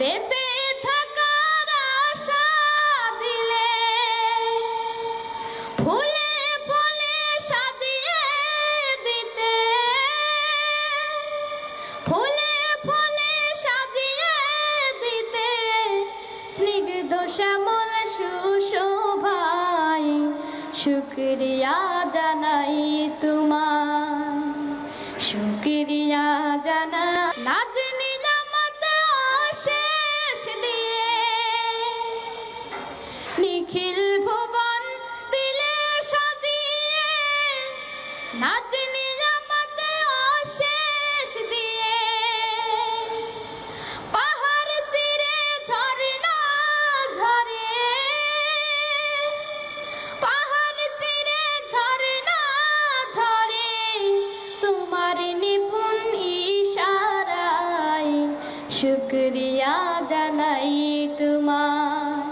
বেঁচে থাকার আশা দিলে, ফুলে ফলে সাজিয়ে দিতে। ফুলে ফলে সাজিয়ে দিতে, স্নিগ্ধ শ্যামল সুশোভাই, শুক্রিয়া জানাই তোমার শুক্রিয়া জানা নাজনি নিখিল ভুবন দিলে সাজিয়ে নাচনি জামাতে অশেষ পাহাড় চিরে ঝরনা ঝরে পাহাড় চিরে ঝরনা ঝরে তোমার নিপুণ ইশারায় শুক্রিয়া জানাই তোমার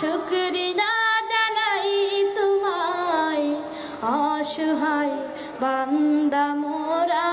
শুক্রিয়া জানাই তোমায় অসহায় বান্দা মোরা।